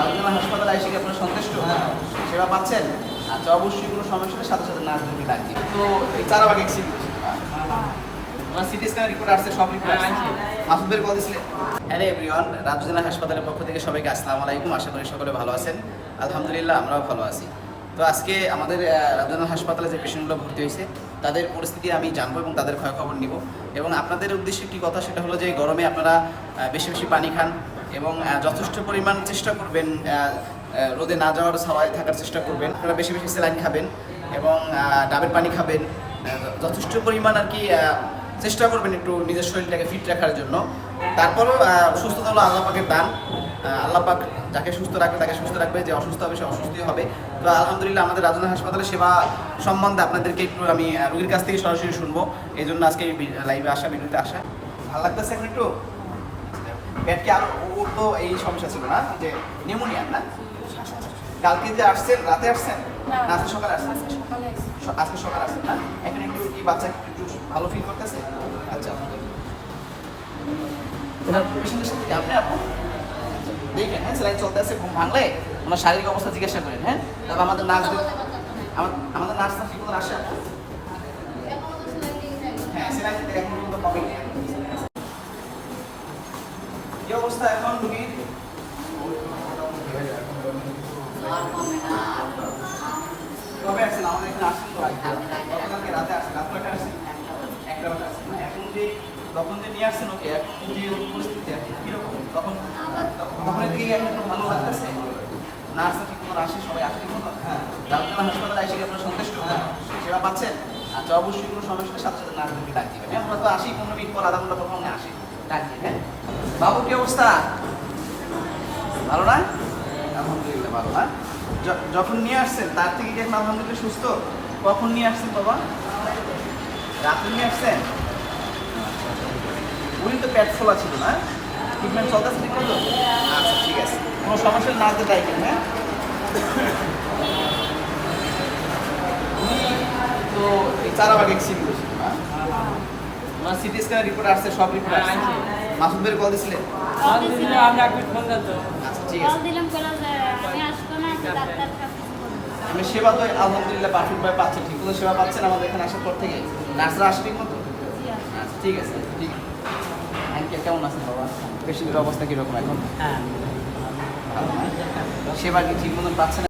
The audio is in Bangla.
রাউজানা হাসপাতালে এসে কি আপনারা সন্তুষ্ট? সেবা পাচ্ছেন? আচ্ছা অবশ্যই কোনো সমস্যা হলে সাথে সাথে নার্সদেরকে ডাক দিন তো এই চারাবাগ এক্সিকিউটিভ তোমার সিটি স্ক্যান রিপোর্ট আসছে সব রিপোর্ট আসছে। মাসুদের কল হ্যালো এভরিওয়ান হাসপাতালের পক্ষ থেকে সবাইকে আসসালামু আলাইকুম। আশা করি সকলে ভালো আছেন। আলহামদুলিল্লাহ আমরাও ভালো আছি। তো আজকে আমাদের রাজধানী হাসপাতালে যে পেশেন্টগুলো ভর্তি হয়েছে তাদের পরিস্থিতি আমি জানব এবং তাদের খবর নিব। এবং আপনাদের উদ্দেশ্যে একটি কথা সেটা হলো যে গরমে আপনারা বেশি বেশি পানি খান এবং যথেষ্ট পরিমাণ চেষ্টা করবেন রোদে না যাওয়ার ছাওয়ায় থাকার চেষ্টা করবেন। আপনারা বেশি বেশি স্যালাইন খাবেন এবং ডাবের পানি খাবেন। যথেষ্ট পরিমাণ আর কি চেষ্টা করবেন একটু নিজের শরীরটাকে ফিট রাখার জন্য। তারপরও সুস্থতা হলো আল্লাহ পাকের দান। আহ, আল্লাহ পাক যাকে সুস্থ রাখবে তাকে সুস্থ রাখবে। যে অসুস্থ হবে সে অসুস্থই হবে। তো আলহামদুলিল্লাহ আমাদের রাজধানী হাসপাতালে সেবা সম্বন্ধে আপনাদেরকে একটু আমি রোগীর কাছ থেকে সরাসরি শুনব। এই জন্য আজকে লাইভে আসা ভিডিওতে আসা। ভালো লাগতেছে এখন একটু? পেট কি আরও ওর তো এই সমস্যা ছিল না যে নিউমোনিয়া না? কালকে যে আসছেন রাতে আসছেন? না আজকে সকালে আসছেন? আজকে সকালে আসছেন না? এখন একটু কি বাচ্চা একটু ভালো ফিল করতেছে? আচ্ছা। পেশেন্টের সাথে কি আপনি আপু? হ্যাঁ স্যালাইন চলতে ঘুম ভাঙলে ওনার শারীরিক অবস্থা জিজ্ঞাসা করেন হ্যাঁ? তারপর আমাদের নার্স আমাদের নার্স ঠিক আসে হ্যাঁ এখন পর্যন্ত কমে অবস্থা এখন রুগীর কবে আমাদের এখানে আসছেন তো গতকালকে রাতে আসছেন রাত কয়টা আসছেন একটা বেলা আসছেন না? এখন যে তখন যে নিয়ে আসছেন ওকে এখন যে ওর পরিস্থিতি এখন কীরকম? তখন তখন এখন ভালো লাগতেছে? নার্স ঠিক মতো আসে সবাই আসে ঠিক মতো হ্যাঁ রাউজানা হাসপাতালে কি আপনারা সন্তুষ্ট? সেবা পাচ্ছেন? আচ্ছা অবশ্যই কোনো সমস্যা হলে সাথে সাথে নার্সদেরকে ডাক দিবেন। হ্যাঁ আমরা তো আসি পনেরো মিনিট পর আধা ঘণ্টা পর আসি হ্যাঁ? বাবু কি অবস্থা? ভালো না? আলহামদুলিল্লাহ ভালো না যখন নিয়ে আসছেন, তার থেকে কি এখন আলহামদুলিল্লাহ সুস্থ? কখন নিয়ে আসছেন বাবা? রাতে নিয়ে আসছেন? উনি তো পেট ফোলা ছিল না ট্রিটমেন্ট ঠিক মতো? আচ্ছা ঠিক আছে। কোনো সমস্যা না আসতে তাই হ্যাঁ? তো এই চারাবাগ এক্সিকিউটিভ ছিল না সিটি স্ক্যান রিপোর্ট আসছে সব রিপোর্ট আসছে। মাসুদের কল দিছিলেন কল দিছিল, আমরা একটু ফোন দিতো আচ্ছা ঠিক কল দিলাম কইলো যে আমি আসব না ডাক্তার আমি সেবা তো আলহামদুলিল্লাহ ভাবে পাচ্ছি ঠিক মতো সেবা পাচ্ছেন আমাদের এখানে আসার পর থেকে। নার্সরা আসে ঠিক মতো? আচ্ছা ঠিক আছে ঠিক। আছে আঙ্কেল কেমন আছেন বাবা? পেশেন্টের অবস্থা কীরকম এখন? হ্যাঁ। সেবা কি ঠিক মতন পাচ্ছেন